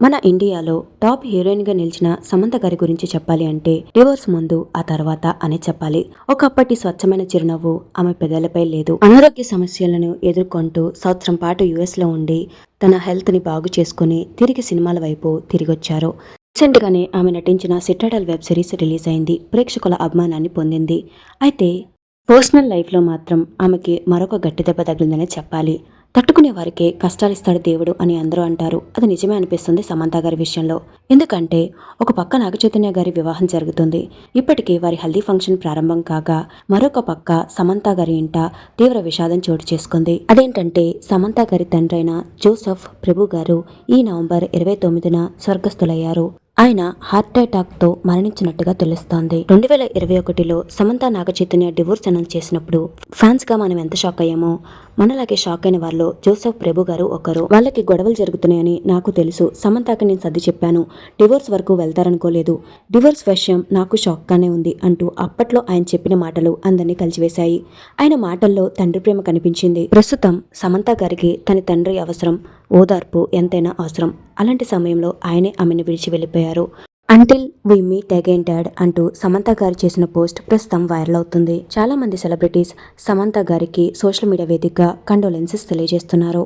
మన ఇండియాలో టాప్ హీరోయిన్గా నిలిచిన సమంత గారి గురించి చెప్పాలి అంటే డివోర్స్ ముందు ఆ తర్వాత అనే చెప్పాలి. ఒకప్పటి స్వచ్ఛమైన చిరునవ్వు ఆమె పెదలపై లేదు. అనారోగ్య సమస్యలను ఎదుర్కొంటూ సంవత్సరం పాటు యుఎస్లో ఉండి తన హెల్త్ని బాగు చేసుకుని తిరిగి సినిమాల వైపు తిరిగొచ్చారు. రీసెంట్ గానే ఆమె నటించిన సిట్రాడల్ వెబ్ సిరీస్ రిలీజ్ అయింది. ప్రేక్షకుల అభిమానాన్ని పొందింది. అయితే పర్సనల్ లైఫ్లో మాత్రం ఆమెకి మరొక గట్టి దెబ్బ తగిలిందనే చెప్పాలి. తట్టుకునే వారికే కష్టాలిస్తాడు దేవుడు అని అందరూ అంటారు. అది నిజమే అనిపిస్తుంది సమంత గారి విషయంలో. ఎందుకంటే ఒక పక్క నాగచైతన్య గారి వివాహం జరుగుతుంది. ఇప్పటికే వారి హల్దీ ఫంక్షన్ ప్రారంభం కాగా మరొక పక్క సమంత గారి ఇంట తీవ్ర విషాదం చోటు చేసుకుంది. అదేంటంటే సమంత గారి తండ్రైన జోసఫ్ ప్రభు గారు ఈ నవంబర్ ఇరవై తొమ్మిదిన స్వర్గస్థులయ్యారు. ఆయన హార్ట్ అటాక్తో మరణించినట్టుగా తెలుస్తోంది. రెండు వేల ఇరవై ఒకటిలో సమంత నాగచైతన్య డివోర్స్ అనౌన్స్ చేసినప్పుడు ఫ్యాన్స్గా మనం ఎంత షాక్ అయ్యామో మనలాగే షాక్ అయిన వాళ్ళు జోసఫ్ ప్రభు గారు ఒకరు. వాళ్ళకి గొడవలు జరుగుతున్నాయని నాకు తెలుసు. సమంతాకి నేను సర్ది చెప్పాను. డివోర్స్ వరకు వెళ్తారనుకోలేదు. డివోర్స్ విషయం నాకు షాక్ గానే ఉంది అంటూ అప్పట్లో ఆయన చెప్పిన మాటలు అందరినీ కలిసివేశాయి. ఆయన మాటల్లో తండ్రి ప్రేమ కనిపించింది. ప్రస్తుతం సమంత గారికి తన తండ్రి అవసరం. ఓదార్పు ఎంతైనా అవసరం. అలాంటి సమయంలో ఆయనే ఆమెను విడిచి వెళ్ళిపోయారు. Until we meet again dad అంటూ సమంత గారు చేసిన పోస్ట్ ప్రస్తుతం వైరల్ అవుతుంది. చాలా మంది సెలబ్రిటీస్ సమంత గారికి సోషల్ మీడియా వేదికగా కండోలెన్సెస్ తెలియజేస్తున్నారు.